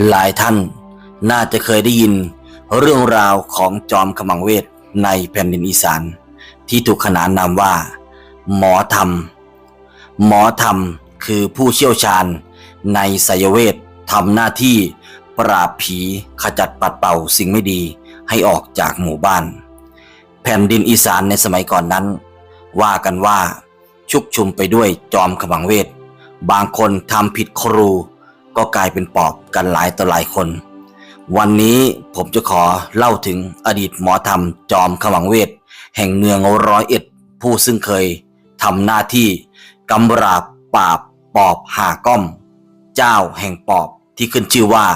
หลายท่านน่าจะเคยได้ยินเรื่องราวของจอมขมังเวทในแผ่นดินอีสาน ที่ถูกขนานนามว่า หมอธรรม หมอธรรมคือผู้เชี่ยวชาญในไสยเวททำหน้าที่ปราบผีขจัดปัดเป่าสิ่งไม่ดีให้ออกจากหมู่บ้าน แผ่นดินอีสานในสมัยก่อนนั้น ว่ากันว่าชุกชุมไปด้วยจอมขมังเวท บางคนทำผิดครู ก็กลายเป็นปอบกันหลายต่อหลายคน วันนี้ผมจะขอเล่าถึงอดีตหมอธรรมจอมขมังเวท แห่งเมืองร้อยเอ็ด ผู้ซึ่งเคยทำหน้าที่กำราบปราบปอบหาก้อม เจ้าแห่งปอบที่ขึ้นชื่อว่า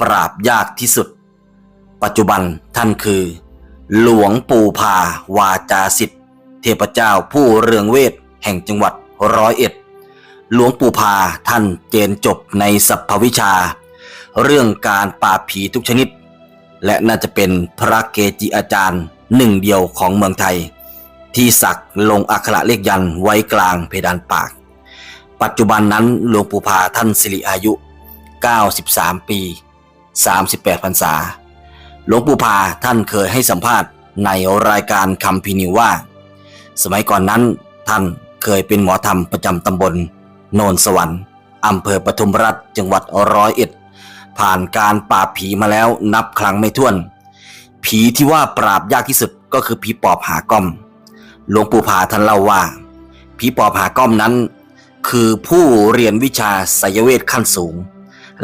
ปราบยากที่สุด ปัจจุบันท่านคือ หลวงปู่พาวาจาสิทธิ์เทพเจ้าผู้เรืองเวทแห่งจังหวัดร้อยเอ็ด หลวงปู่พาท่านเจนจบในสัพพวิชา เรื่องการปราบผีทุกชนิด และน่าจะเป็นพระเกจิอาจารย์หนึ่งเดียวของเมืองไทย ที่สักลงอักขระเลขยันไว้กลางเพดานปาก ปัจจุบันนั้นหลวงปู่พาท่านสิริอายุ 93 ปี 38พรรษา หลวงปู่พาท่านเคยให้สัมภาษณ์ในรายการคำพีนิวว่า สมัยก่อนนั้นท่านเคยเป็นหมอธรรมประจำตำบล โนนสวรรค์อำเภอปทุมรัฐจังหวัดร้อยเอ็ด ผ่านการปราบผีมาแล้วนับครั้งไม่ถ้วน ผีที่ว่าปราบยากที่สุดก็คือผีปอบหาก้อม หลวงปู่ผาท่านเล่าว่า ผีปอบหาก้อมนั้น คือผู้เรียนวิชาไสยเวทขั้นสูง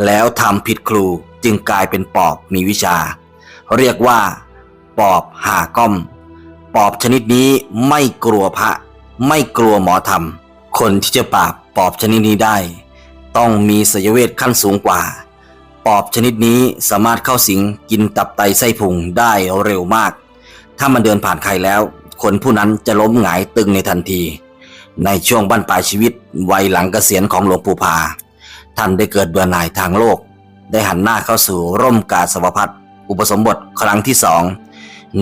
แล้วทำผิดครูจึงกลายเป็นปอบมีวิชา เรียกว่า ปอบหาก้อม ปอบชนิดนี้ไม่กลัวพระ ไม่กลัวหมอธรรม คนที่จะปราบ ปอบชนิดนี้ได้ ต้องมีสยเวทขั้นสูงกว่า ปอบชนิดนี้สามารถเข้าสิงกินตับไตไส้พุงได้เร็วมาก ถ้ามันเดินผ่านใครแล้ว คนผู้นั้นจะล้มหงายตึงในทันที ในช่วงบั้นปลายชีวิตวัยหลังเกษียณของหลวงปู่พา ท่านได้เกิดเบื่อหน่ายทางโลก ได้หันหน้าเข้าสู่ร่มกาสวพัฒอุปสมบทครั้งที่สอง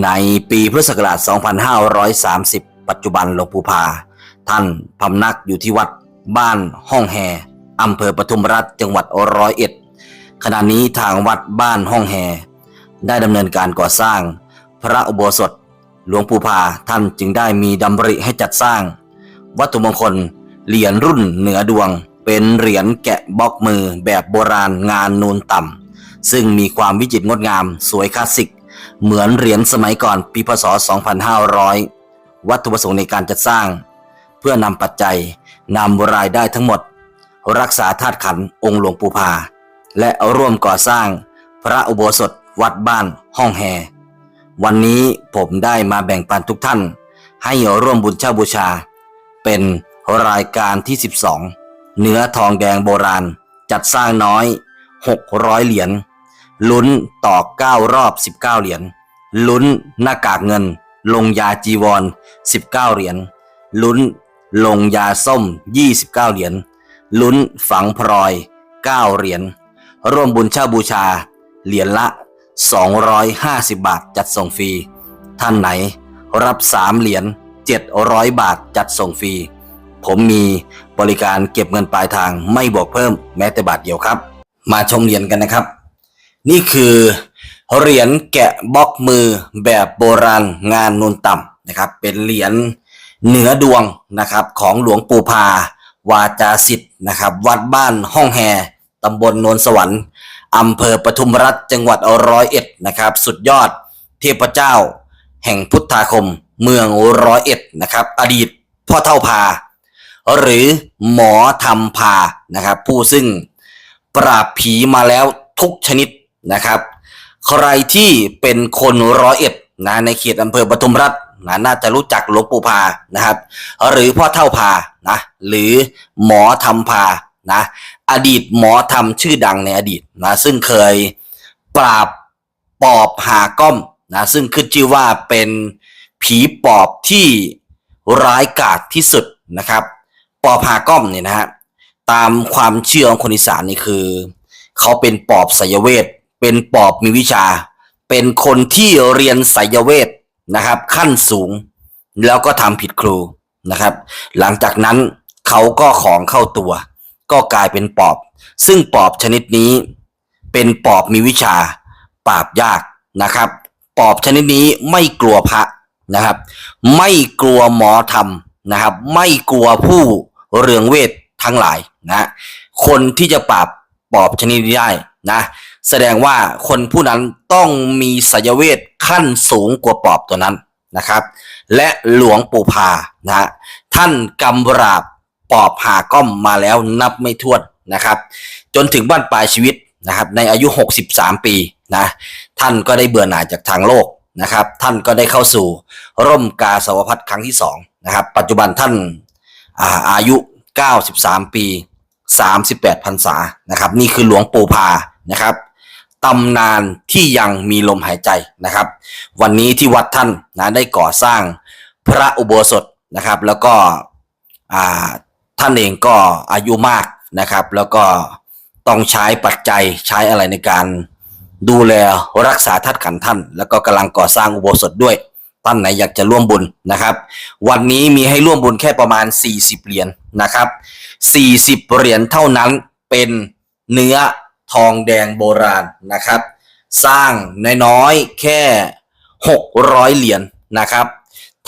ในปีพุทธศักราช 2530 ปัจจุบันหลวงปู่พา ท่านพำนักอยู่ที่วัด บ้านห้องแฮอำเภอปทุมรัฐจังหวัดร้อยเอ็ดขณะนี้ทางวัดบ้านห้องแฮได้ดำเนินการก่อสร้าง พระอุโบสถ หลวงปู่พาท่านจึงได้มีดำริให้จัดสร้าง วัตถุมงคลเหรียญรุ่นเหนือดวง เป็นเหรียญแกะบล็อกมือแบบโบราณงานนูนต่ำซึ่งมีความวิจิตรงดงามสวยคลาสสิก เหมือนเหรียญสมัยก่อนปีพศ 2500 วัตถุประสงค์ในการจัดสร้าง เพื่อนำปัจจัย นำรายได้ทั้งหมด รักษาธาตุขันองค์หลวงปู่พา และร่วมก่อสร้าง พระอุโบสถวัดบ้านห้องแฮวันนี้ผมได้มาแบ่งปันทุกท่าน ให้ร่วมบุญเช่าบูชา เป็นรายการที่ 12 เนื้อทองแดงโบราณจัดสร้างน้อย 600 เหรียญลุ้นต่อ 9 รอบ 19 เหรียญลุ้นหน้ากากเงิน ลงยาจีวร 19 เหรียญลุ้น ลงยาส้ม 29 เหรียญ ลุ้นฝังพลอย 9 เหรียญ ร่วมบุญเช่าบูชา เหรียญละ 250 บาทจัดส่งฟรี ท่านไหนรับ 3 เหรียญ 700 บาทจัดส่งฟรี ผมมีบริการเก็บเงินปลายทางไม่บวกเพิ่มแม้แต่บาทเดียวครับ มาชมเหรียญกันนะครับ นี่คือเหรียญแกะบล็อกมือแบบโบราณงานนูนต่ำนะครับ เป็นเหรียญ เหนือดวงนะครับของหลวงปู่พาวาจาสิทธิ์นะครับวัดบ้านห้องแฮตำบลโนนสวรรค์อำเภอปทุมรัฐจังหวัดร้อยเอ็ดนะครับ สุดยอดเทพเจ้า แห่งพุทธาคมเมืองร้อยเอ็ดนะครับ อดีตพ่อเท่าพา หรือหมอธรรมพานะครับ ผู้ซึ่งปราบผีมาแล้วทุกชนิดนะครับ ใครที่เป็นคนร้อยเอ็ดนะในเขตอำเภอปทุมรัฐ นะน่าจะรู้จักหลวงปู่พานะครับ หรือพ่อเท่าพานะหรือหมอธรรมพานะอดีตหมอธรรมชื่อดังในอดีตนะซึ่งเคยปราบปอบหาก้อมนะซึ่งขึ้นชื่อว่าเป็นผีปอบที่ร้ายกาจที่สุดนะครับ ปอบหาก้อมเนี่ยนะฮะตามความเชื่อของคนอีสานนี่คือ เขาเป็นปอบไสยเวท เป็นปอบมีวิชา เป็นคนที่เรียนไสยเวท นะครับ ขั้นสูง แล้วก็ทำผิดครูนะครับ หลังจากนั้นเขาก็ของเข้าตัว ก็กลายเป็นปอบ ซึ่งปอบชนิดนี้เเป็นปอบมีวิชาปราบยากนะครับ ปอบชนิดนี้ไม่กลัวพระนะครับ ไม่กลัวหมอธรรมนะครับ ไม่กลัวผู้เรืองเวททั้งหลายนะ คนที่จะปราบปอบชนิดนี้ได้นะ แสดงว่าคนผู้นั้นต้องมีไสยเวทขั้นสูงกว่าปอบตัวนั้นนะครับ และหลวงปู่พานะท่านกำราบปอบหาก้อมมาแล้วนับไม่ถ้วนนะครับ จนถึงบ้านปลายชีวิตนะครับ ในอายุ 63 ปีนะท่านก็ได้เบื่อหน่ายจากทางโลกนะครับ ท่านก็ได้เข้าสู่ร่มกาสาวพัฒครั้งที่สองนะครับ ปัจจุบันท่านอาอายุ 93 ปี 38พรรษานะครับ นี่คือหลวงปู่พานะครับ ตำนานที่ยังมีลมหายใจนะครับ วันนี้ที่วัดท่านนะได้ก่อสร้างพระอุโบสถนะครับ แล้วก็ท่านเองก็อายุมากนะครับ แล้วก็ต้องใช้ปัจจัยใช้อะไรในการดูแลรักษาทัดขันท่าน แล้วก็กำลังก่อสร้างอุโบสถด้วยท่านไหนอยากจะร่วมบุญนะครับ วันนี้มีให้ร่วมบุญแค่ประมาณ 40 เหรียญนะครับ 40 เหรียญเท่านั้นเป็นเนื้อ ทองแดงโบราณนะครับ สร้างน้อยๆแค่ 600 เหรียญนะครับ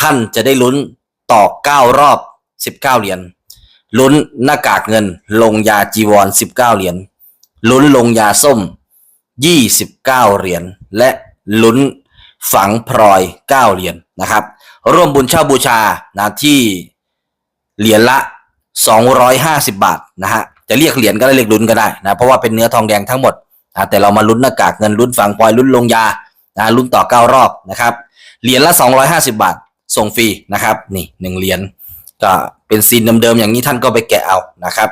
ท่านจะได้ลุ้นต่อ 9 รอบ 19 เหรียญลุ้นหน้ากากเงินลงยาจีวร 19 เหรียญลุ้นลงยาส้ม 29 เหรียญและลุ้นฝังพลอย 9 เหรียญนะครับ ร่วมบุญเช่าบูชานะที่เหรียญละ 250 บาทนะฮะ จะเรียกเหรียญก็ได้เรียกลุ้นก็ได้นะเพราะว่าเป็นเนื้อทองแดงทั้งหมดนะแต่เรามาลุ้นหน้ากากเงินลุ้นฝังพลอยลุ้นลงยานะลุ้นต่อ9รอบนะครับเหรียญละ 250 บาท ส่งฟรีนะครับนี่หนึ่งเหรียญก็เป็นซีนเดิมๆอย่างนี้ท่านก็ไปแกะเอานะครับ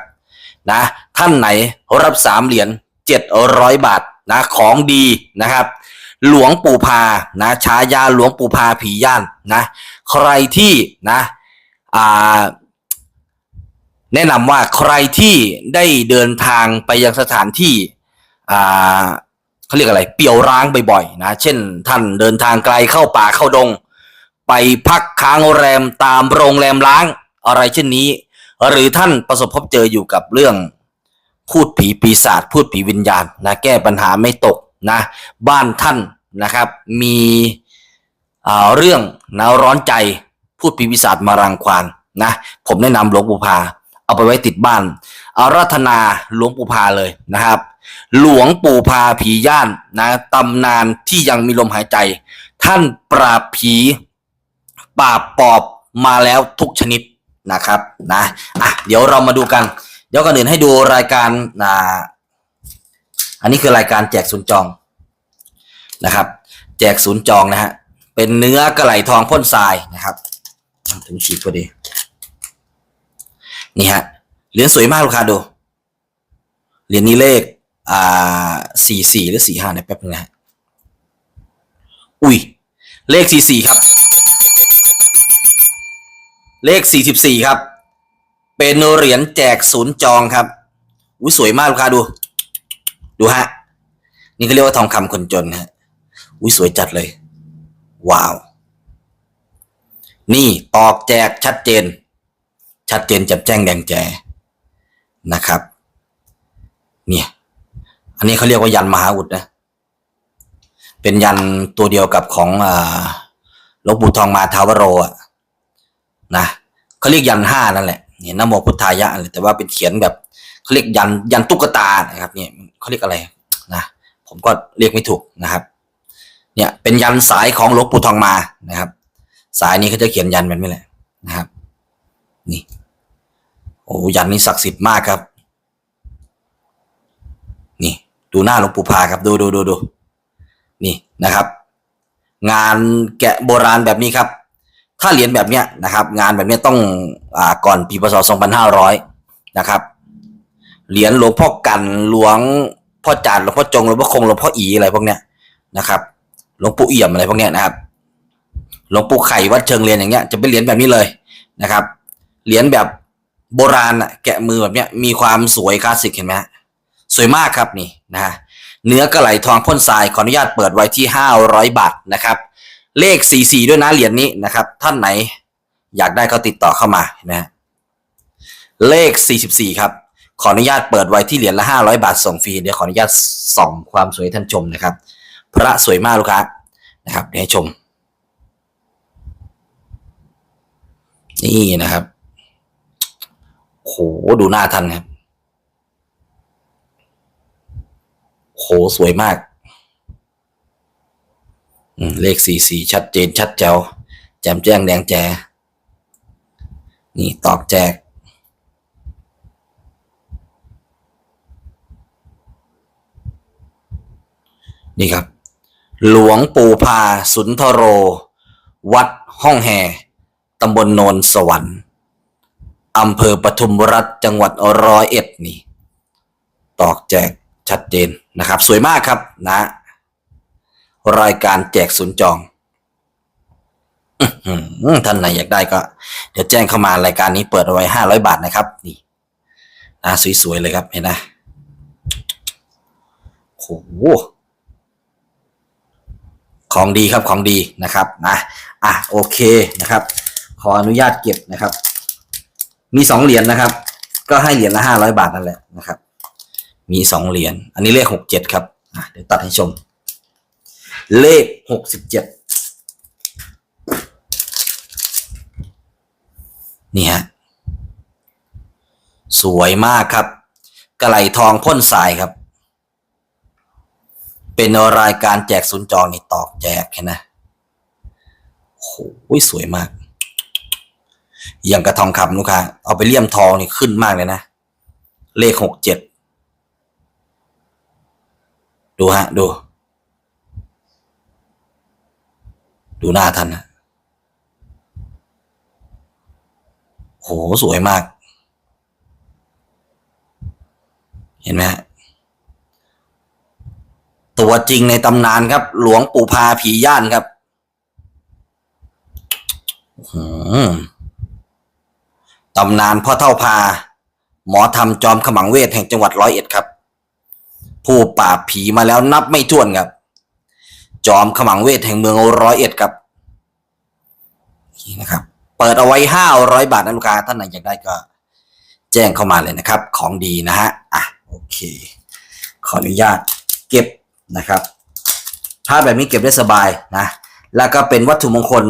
นะท่านไหนรับสามเหรียญ700 บาทนะของดีนะครับ หลวงปู่พานะฉายาหลวงปู่พาผีย่านนะใครที่นะอ่า แนะนำว่าใครที่ได้เดินทางไปยังสถานที่อ่าเขาเรียกอะไรเปี่ยวร้างบ่อยๆนะเช่น ท่านเดินทางไกลเข้าป่าเข้าดง ไปพักค้างแรมตามโรงแรมล้างอะไรเช่นนี้ หรือท่านประสบพบเจออยู่กับเรื่องพูดผีปีศาจพูดผีวิญญาณนะแก้ปัญหาไม่ตกนะบ้านท่านนะครับมีเรื่องนะร้อนใจพูดผีปีศาจมารังควานนะผมแนะนำหลวงปู่พา เอาไปไว้ติดบ้านอาราธนาหลวงปู่พาเลยนะครับ หลวงปู่พาผีย่านนะตำนานที่ยังมีลมหายใจ ท่านปราบผีปราบปอบมาแล้วทุกชนิดนะครับนะอะเดี๋ยวเรามาดูกัน เดี๋ยวก่อนอื่นให้ดูรายการอ่าอันนี้คือรายการแจกศูนย์จองนะครับ แจกศูนย์จองนะฮะเป็นเนื้อกระไหลทองพ่นทรายนะครับ ถึงฉีกพอดี นี่ฮะเหรียญสวยมากลูกค้าดูเหรียญนี้เลขอ่าสี่สี่หรือสี่ห้าเนี่ยแป๊บนึงนะฮะอุ้ยเลขสี่สี่ครับ เลขสี่สิบสี่ครับ เป็นเหรียญแจกศูนย์จองครับอุ้ยสวยมากลูกค้าดู ดูฮะนี่เขาเรียกว่าทองคำคนจนฮะอุ้ยสวยจัดเลย ว้าว นี่ตอกแจกชัดเจน ชัดเจนแจับแจ้งแดงแจนะครับ เนี่ย อันนี้เขาเรียกว่ายันมหาอุดนะ เป็นยันตัวเดียวกับของหลวงปู่ทองมาทาวโรอะนะเขาเรียกยันห้านั่นแหละเนี่ยนโมพุทธายะแต่ว่าเป็นเขียนแบบเขาเรียกยันยันตุ๊กตานะครับ เนี่ยเขาเรียกอะไรนะผมก็เรียกไม่ถูกนะครับ เนี่ยเป็นยันสายของหลวงปู่ทองมานะครับ สายนี้เขาจะเขียนยันแบบนี้แหละนะครับ นี่ โอ้ยันนี้ศักดิ์สิทธิ์มากครับ นี่ ดูหน้าหลวงปู่พาครับ ดูดูดูดูนี่นะครับ งานแกะโบราณแบบนี้ครับ ถ้าเหรียญแบบเนี้ยนะครับ งานแบบเนี้ยต้องอ่าก่อนปีพศ2500 นะครับ เหรียญหลวงพ่อกันหลวงพ่อจานหลวงพ่อจงหลวงพ่อคงหลวงพ่ออีอะไรพวกเนี้ยนะครับหลวงปู่เอี่ยมอะไรพวกเนี้ยนะครับหลวงปู่ไข่วัดเชิงเรียนอย่างเงี้ยจะเป็นเหรียญแบบนี้เลยนะครับ เหรียญแบบโบราณอะแกะมือแบบเนี้ยมีความสวยคลาสสิกเห็นไหมฮะสวยมากครับนี่นะฮะเนื้อกระไหลทองพ่นทรายขออนุญาตเปิดไว้ที่ห้าร้อยบาทนะครับ เลขสี่สี่ด้วยนะเหรียญนี้นะครับ ท่านไหนอยากได้ก็ติดต่อเข้ามานะเลขสี่สิบสี่ครับ ขออนุญาตเปิดไว้ที่เหรียญละห้าร้อยบาทส่งฟรีเดี๋ยวขออนุญาตส่องความสวยให้ท่านชมนะครับ พระสวยมากลูกค้านะครับเดี๋ยวให้ชม นี่นะครับ โหดูหน้าท่านครับโหสวยมากมเลขสี่สี่ชัดเจนชัดแจ๋วแจ่มแจ้งแดงแจ นี่ตอกแจก นี่ครับ หลวงปู่พาสุนทโร วัดห้องแห่ตำบลโนนสวรรค์ อำเภอปทุมรัฐจังหวัดร้อยเอ็ดนี่ ตอกแจกชัดเจนนะครับ สวยมากครับนะ รายการแจกศูนย์จองอท่านไหนอยากได้ก็ เดี๋ยวแจ้งเข้ามารายการนี้เปิดเอาไว้ห้าร้อยบาทนะครับ นี่นะสวยๆเลยครับเห็นนะโอ้โหของดีครับของดีนะครับนะอะโอเคนะครับ ขออนุญาตเก็บนะครับ มีสองเหรียญนะครับ ก็ให้เหรียญละห้าร้อยบาทนั่นแหละนะครับ มีสองเหรียญอันนี้เลขหกเจ็ดครับเดี๋ยวตัดให้ชม เลขหกสิบเจ็ดนี่ฮะสวยมากครับ กระไหลทองพ่นสายครับ เป็นรายการแจกศูนย์จองนี่ตอกแจกเห็นนะโอ้ยสวยมาก อย่างกระทองคำลูกค้าเอาไปเลี่ยมทองนี่ขึ้นมากเลยนะ เลขหกเจ็ดดูฮะ ดู ดูหน้าท่านนะโหสวยมาก เห็นไหมฮะตัวจริงในตำนานครับ หลวงปู่พาผีย่านครับ อื้อหือ ตำนานพ่อเท่าพา หมอทำจอมขมังเวทแห่งจังหวัดร้อยเอ็ดครับ ผู้ปราบผีมาแล้วนับไม่ถ้วนครับ จอมขมังเวทแห่งเมืองร้อยเอ็ดครับนี่นะครับ เปิดเอาไว้ห้าร้อยบาทนะลูกค้าท่านไหนอยากได้ก็ แจ้งเข้ามาเลยนะครับ ของดีนะฮะอะโอเค ขออนุญาตเก็บนะครับผ้าแบบนี้เก็บได้สบายนะ แล้วก็เป็นวัตถุมงคล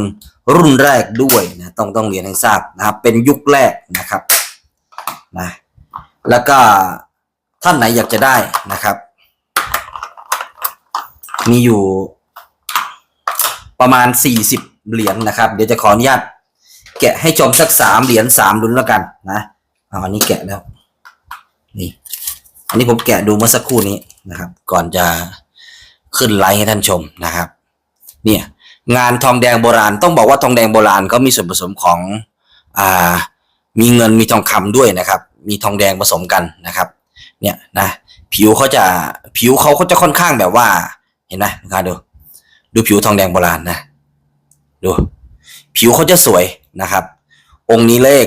รุ่นแรกด้วยนะต้องต้องเรียนให้ทราบนะครับ เป็นยุคแรกนะครับนะแล้วก็ท่านไหนอยากจะได้นะครับ มีอยู่ประมาณสี่สิบเหรียญนะครับ เดี๋ยวจะขออนุญาตแกะให้ชมสักสามเหรียญสามลุ้นแล้วกันนะอาอันนี้แกะแล้วนี่อันนี้ผมแกะดูเมื่อสักครู่นี้นะครับ ก่อนจะขึ้นไลฟ์ให้ท่านชมนะครับ เนี่ย งานทองแดงโบราณ ต้องบอกว่าทองแดงโบราณเขามีส่วนผสมของอ่ามีเงินมีทองคำด้วยนะครับ มีทองแดงผสมกันนะครับเนี่ยนะผิวเขาจะผิวเขาก็จะค่อนข้างแบบว่า เห็นไหมลูกค้าดู ดูผิวทองแดงโบราณนะดูผิวเขาจะสวยนะครับ องค์นี้เลข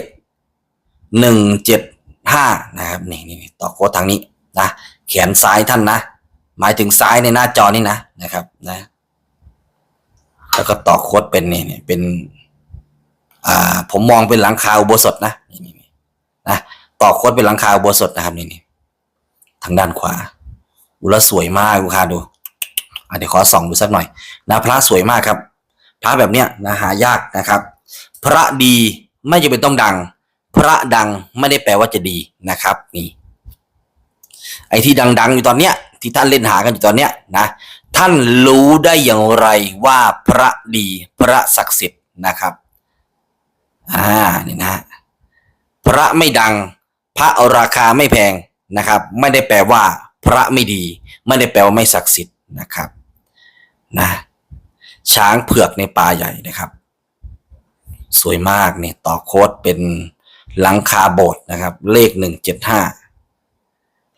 หนึ่งเจ็ดห้านะครับนี่นี่ต่อโค้ดทางนี้นะแขนซ้ายท่านนะ หมายถึงซ้ายในหน้าจอนี่นะนะครับนะ แล้วก็ต่อโค้ดเป็นนี่นี่เป็น อ่า ผมมองเป็นหลังคาอุโบสถนะนี่นี่นะต่อโค้ดเป็นหลังคาอุโบสถนะครับนี่นี่ทางด้านขวาอุลสวยมากลูกค้าดูอะเดี๋ยวขอส่องดูสักหน่อยนะพระสวยมากครับ พระแบบเนี้ยนะหายากนะครับ พระดีไม่จำเป็นต้องดัง พระดังไม่ได้แปลว่าจะดีนะครับ นี่ ไอ้ที่ดัง ๆ อยู่ตอนเนี้ยที่ท่านเล่นหากันอยู่ตอนเนี้ยนะ ท่านรู้ได้อย่างไรว่าพระดีพระศักดิ์สิทธิ์นะครับอ่านี่นะพระไม่ดัง พระราคาไม่แพงนะครับ ไม่ได้แปลว่า พระไม่ดี ไม่ได้แปลว่าไม่ศักดิ์สิทธิ์นะครับนะช้างเผือกในป่าใหญ่นะครับ สวยมากเนี่ยต่อโค้ดเป็นหลังคาโบสถ์นะครับ เลขหนึ่งเจ็ดห้า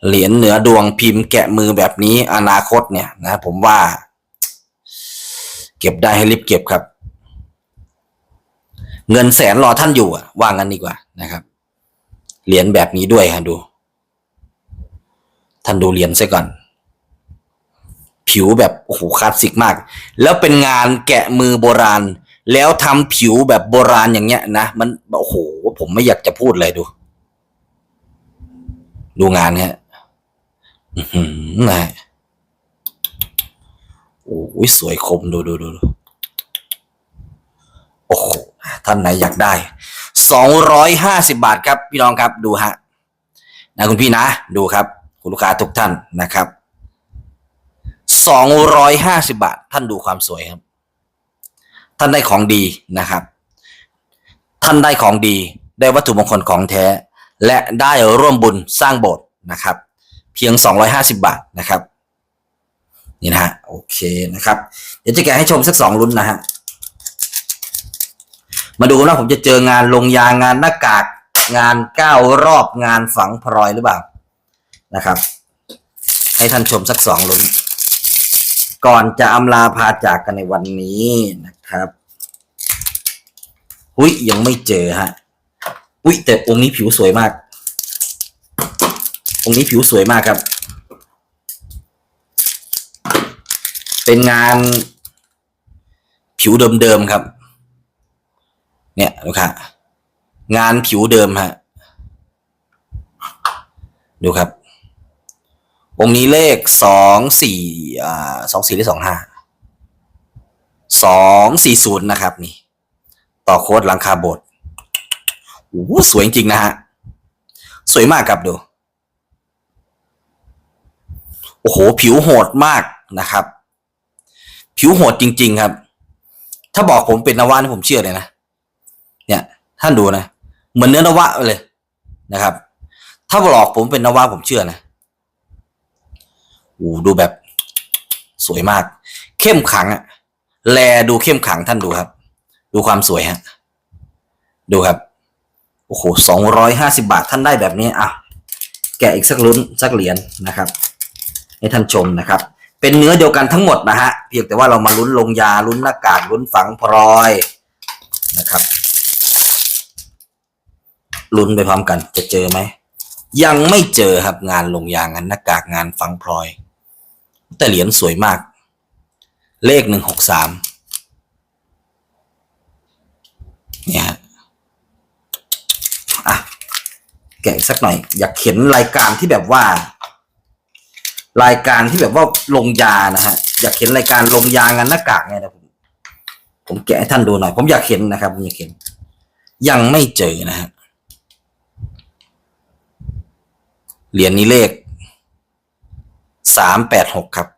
เหรียญเหนือดวงพิมพ์แกะมือแบบนี้อนาคตเนี่ยนะผมว่า เก็บได้ให้รีบเก็บครับ เงินแสนรอท่านอยู่อะว่างั้นดีกว่านะครับ เหรียญแบบนี้ด้วยฮะดู ท่านดูเหรียญซะก่อน ผิวแบบโอ้โหคลาสสิกมาก แล้วเป็นงานแกะมือโบราณ แล้วทำผิวแบบโบราณอย่างเงี้ยนะมันโอ้โหผมไม่อยากจะพูดเลยดู ดูงานฮะอื้อหือ นะโอ้ยสวยคมดูดูดูดูโอ้โหท่านไหนอยากได้สองร้อยห้าสิบาทครับ พี่น้องครับดูฮะนะคุณพี่นะ ดูครับ คุณลูกค้าทุกท่านนะครับสองร้อยห้าสิบาท ท่านดูความสวยครับ ท่านได้ของดีนะครับ ท่านได้ของดี ได้วัตถุมงคลของแท้ และได้ร่วมบุญสร้างโบสถ์นะครับ เพียง 250 บาทนะครับ นี่นะฮะโอเคนะครับ เดี๋ยวจะแกะให้ชมสักสองลุ้นนะฮะมาดูนะผมจะเจองานลงยางานหน้ากากงานก้าวรอบงานฝังพลอยหรือเปล่านะครับ ให้ท่านชมสักสองลุ้น ก่อนจะอำลาพาจากกันในวันนี้นะครับหุ้ยยังไม่เจอฮะอุ้ยแต่องค์นี้ผิวสวยมาก องค์นี้ผิวสวยมากครับ เป็นงานผิวเดิมๆครับ เนี่ยดูครับงานผิวเดิมฮะ ดูครับ องค์นี้เลขสองสี่อ่าสองสี่หรือสองห้าสองสี่ศูนย์นะครับ นี่ ต่อโค้ดหลังคาบสถ์โอ้โหสวยจริงนะฮะ สวยมากครับดู โอ้โห ผิวโหดมากนะครับ ผิวโหดจริง ๆ ครับ ถ้าบอกผมเป็นนวะนี่ผมเชื่อเลยนะ เนี่ย ท่านดูนะ เหมือนเนื้อนวะเลยนะครับ ถ้าบอกผมเป็นนวะผมเชื่อนะโอ้ดูแบบสวยมาก เข้มขังอะแลดูเข้มขังท่านดูครับ ดูความสวยฮะ ดูครับ โอ้โหสองร้อยห้าสิบาทท่านได้แบบนี้อะ แกะอีกสักลุ้นสักเหรียญนะครับ ให้ท่านชมนะครับ เป็นเนื้อเดียวกันทั้งหมดนะฮะเพียงแต่ว่าเรามาลุ้นลงยาลุ้นหน้ากากลุ้นฝังพลอยนะครับลุ้นไปพร้อมกันจะเจอไหมยังไม่เจอครับงานลงยางานหน้ากากงานฝังพลอย แต่เหรียญสวยมาก เลขหนึ่งหกสามเนี่ยอะแกะสักหน่อย อยากเขียนรายการที่แบบว่า รายการที่แบบว่าลงยานะฮะอยากเขียนรายการลงยางานหน้ากากไงนะผมผมแกะให้ท่านดูหน่อย ผมอยากเห็นนะครับผมอยากเห็น ยังไม่เจอนะฮะเหรียญนี้เลขสามแปดหกครับ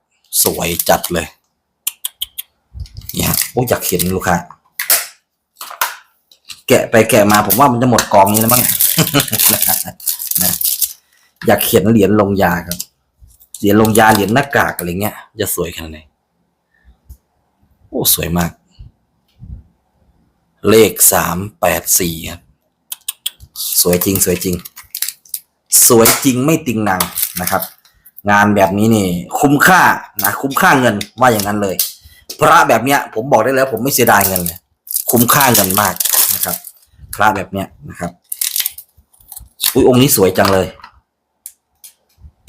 สวยจัดเลยเนี่ยโอ้อยากเห็นลูกค้าแกะไปแกะมาผมว่ามันจะหมดกองนี้แล้วมั้งนะอยากเขียนเหรียญลงยาครับ เหรียญลงยาเหรียญหน้ากากอะไรเงี้ยจะสวยขนาดไหนโอ้สวยมาก เลขสามแปดสี่ครับสวยจริงสวยจริง สวยจริงไม่ติงหนังนะครับ งานแบบนี้นี่ คุ้มค่านะคุ้มค่าเงินว่าอย่างนั้นเลย พระแบบเนี้ย ผมบอกได้แล้วผมไม่เสียดายเงินเลยคุ้มค่าเงินมากนะครับ พระแบบเนี้ยนะครับอุ้ยองค์นี้สวยจังเลย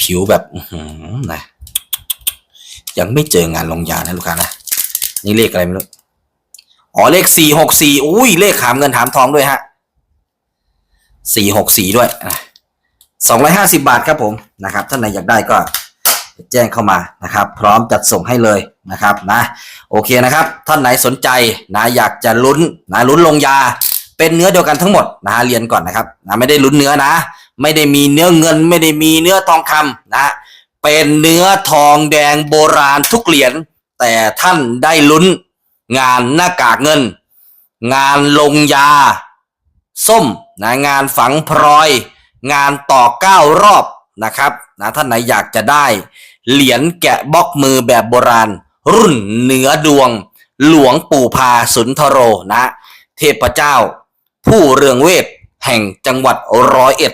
ผิวแบบอืนะยังไม่เจองานลงยานะลูกค้านะนี่เลขอะไรไม่รู้อ๋อเลขสี่หกสี่อุ้ยเลขหามเงินหามทองด้วยฮะสี่หกสี่ด้วยสองร้อยห้าสิบาทครับผมนะครับท่านไหนอยากได้ก็แจ้งเข้ามานะครับ พร้อมจัดส่งให้เลยนะครับนะโอเคนะครับ ท่านไหนสนใจนะอยากจะลุ้นนะลุ้นลงยา เป็นเนื้อเดียวกันทั้งหมดนะเรียนก่อนนะครับนะไม่ได้ลุ้นเนื้อนะ ไม่ได้มีเนื้อเงิน ไม่ได้มีเนื้อทองคำนะเป็นเนื้อทองแดงโบราณทุกเหรียญแต่ท่านได้ลุ้นงานหน้ากากเงิน งานลงยา ส้มนะงานฝังพลอย งานต่อเก้ารอบนะครับนะท่านไหนอยากจะได้ เหรียญแกะบล็อกมือแบบโบราณ รุ่นเหนือดวง หลวงปู่พาสุนทโรนะ เทพเจ้า ผู้เรืองเวทแห่งจังหวัดร้อยเอ็ด